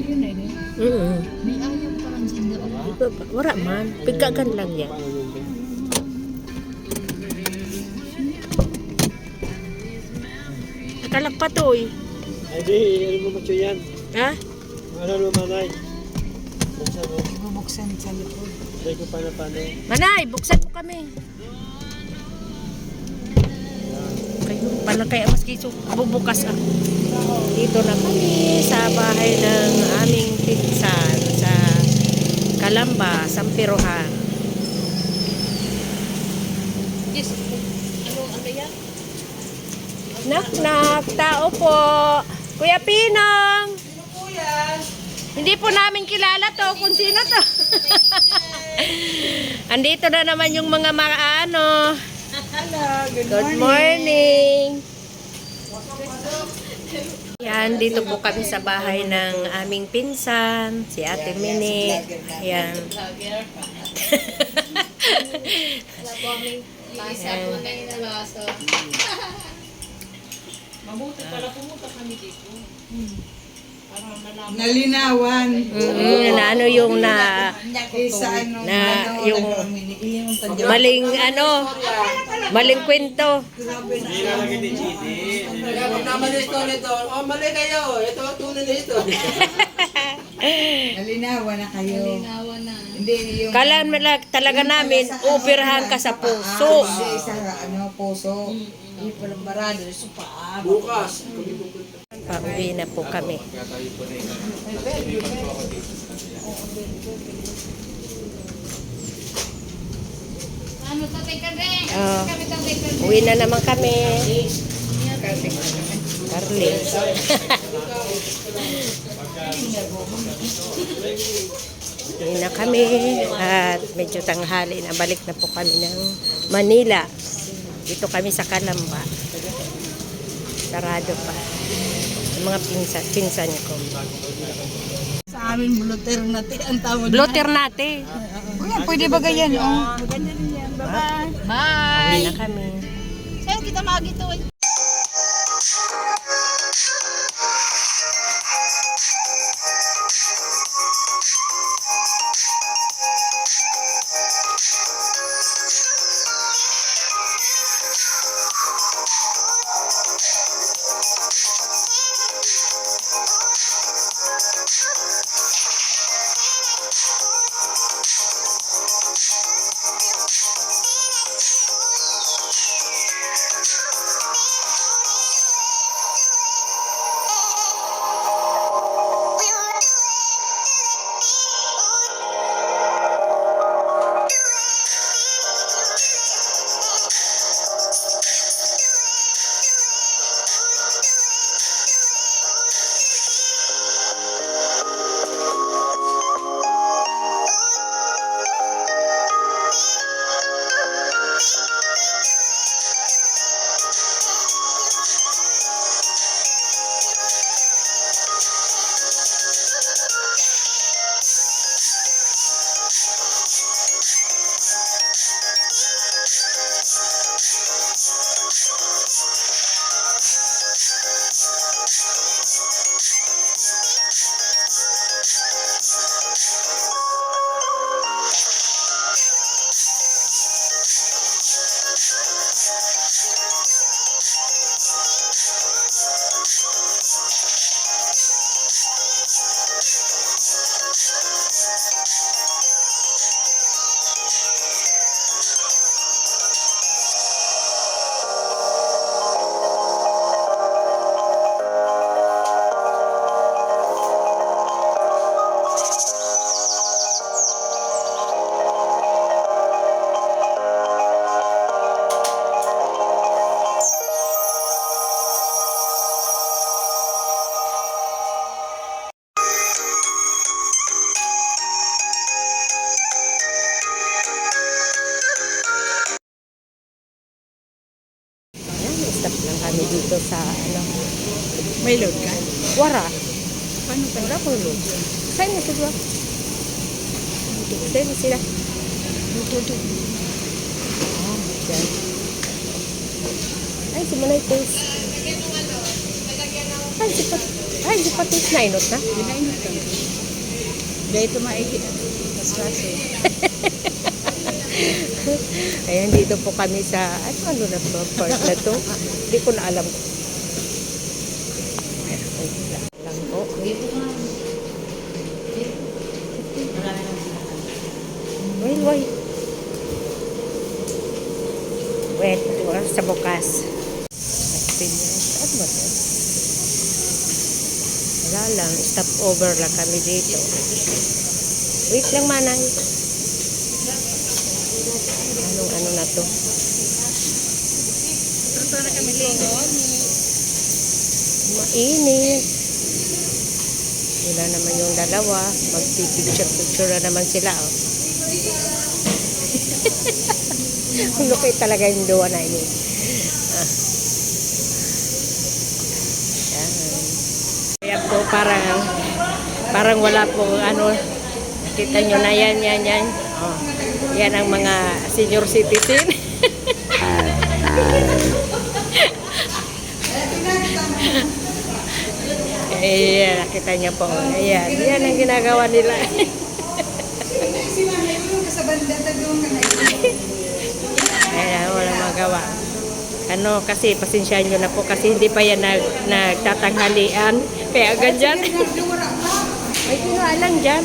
yun eh. Mm. May ayaw pa lang. Iba ba? Wala man. Pigagan lang yan. Nakalak pa to eh. Ay di, ano mo macho yan? Ha? Ano mo manay? Buksan mo. Bubuksan sa likod. Say ko paano paano. Manay, buksan mo kami. Kayo pala kaya mas kiso bubukas ah. Dito na kami sa bahay ng aming pinsan sa Kalamba, Sampirohan. Yes. Ano, ano yan? Knock, tao po. Kuya Pinong. Hindi po namin kilala to kung sino to. Andito na naman yung mga mga ano. Hello, Good morning. Yan, dito po kami sa bahay ng aming pinsan, si Ate Minik. Yan. Mabuti pala pumunta kami dito. Nalinawan. Mm, na ano yung na Isa ano, Na ano, yung- yung maling ano, maling kwento. Nalinawan na kayo. Nawa na. Hindi yung... Kala talaga namin, upirahan ka sa puso. Hindi sa ano, puso. Hindi pa lang barado, sa paa. Bukas. Pauwi na po kami. Ano rin? Oh, uwi na naman kami. Carly. Uwi na kami at medyo tanghali na balik na po kami ng Manila. Dito kami sa Kalamba. Sarado pa. Mga pinsan, pinsan ko. Sa amin, bluter na ang tawag. Blotter natin. Kuya, pwede ba ganyan? Oh, maganda rin yan. Bye-bye. Uwi Bye! na kami. Saan kita magito eh? Ayan, May load ka? Wara. Paano ka? Wala po lo. Saan na sila? Saan na sila? Dito, dito. Ah, dyan. Ay, si Manay Tess. Ay, si Pat. Ay, hindi pati nainot na. Dahil ito maigi. Mas kaso. Ayan, dito po kami sa, ano, ano na ba, park na to? Hindi ko na alam. Alam po. Wait, wait. Wait, oras sa bukas. Saan ba to? Wala lang. Stop over lang kami dito. Wait lang, manay. Anong ano na to? Mainit. Wala naman yung dalawa. Magpipicture-picture na naman sila. Oh. Lukay talaga yung duwa na ini. Ah. Yan. Kaya po parang parang wala po ano kita nyo na yan yan yan oh. yan ang mga senior citizen Ayan, nakita niya po. Ayan, yan ang ginagawa nila. Ayan, walang magawa. Ano, kasi pasensyahan nyo na po kasi hindi pa yan nag, nagtatanghalian. Kaya ganyan. May kinuha lang dyan.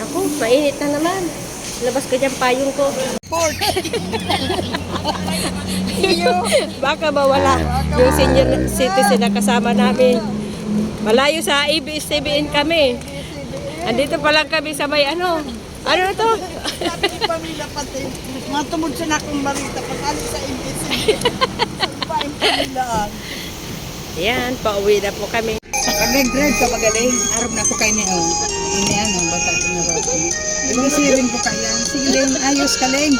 Ako, mainit na naman. Labas ko dyan payong ko. Baka mawala yung senior citizen na kasama namin. Malayo sa ABS-CBN kami. Andito pa lang kami sa may ano. Ano na to? pamilya pati. Mga tumod sa nakong barita. Pag-alis sa imbis. Paing pamilaan. Yan, pauwi na po kami. Pag nag-drive ka magaling, arap na po kayo ni oh. Ini ano, bata ko na roto. Ibasirin po kaya. Sige Ling, ayos ka Ling.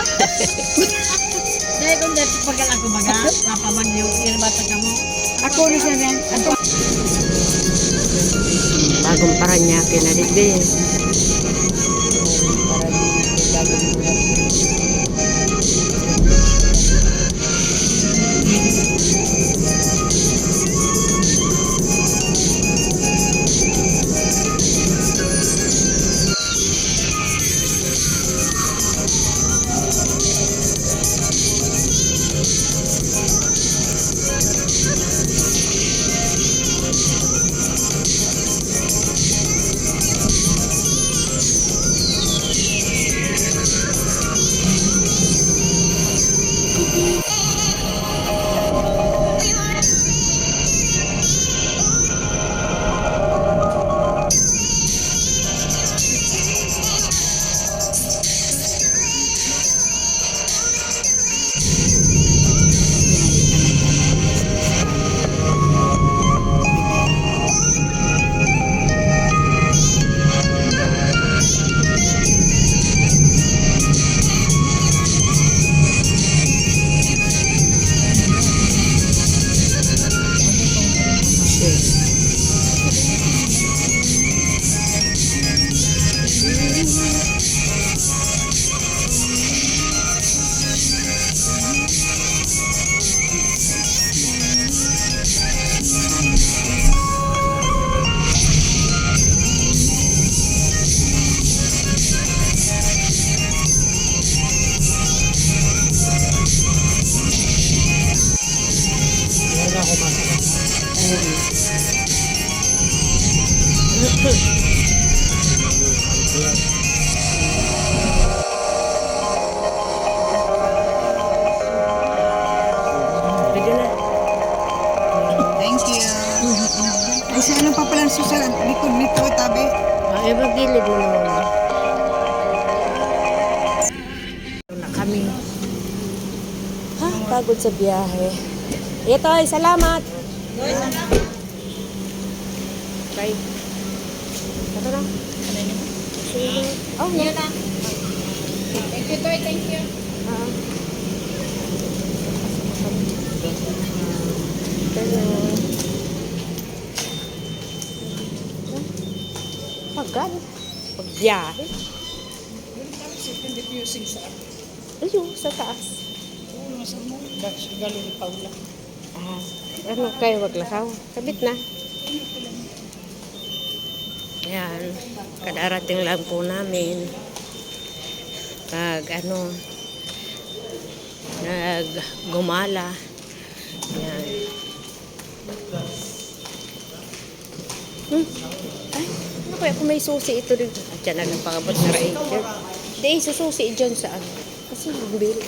Dahil kung dito pag ako baga, napamag yung inabata ka mo. Ako na siya rin. Ako. Bagong Paranaque na rin din. Thank you. Sa ano pa pala sa likod nito, tabi? Ang ibang gilid mo naman. Ito na kami. Ha? Pagod sa biyahe. Ito ay salamat. Bye. Ito na. Sige. Oh, yan na. Thank you, Toy. Thank you. Pagod. Pagbiyahe. Ayun, sa taas. Galing Paula. Ah, ano kayo waglakaw. Kabit na. Ayan. Kadarating lang po namin. Nag ano nag gumala. Ayan. Hmm. Ay, ano kaya kung may susi ito rin? At yan lang pangabot na Ranger. Hindi, sususi dyan sa ano. Kasi yung bill.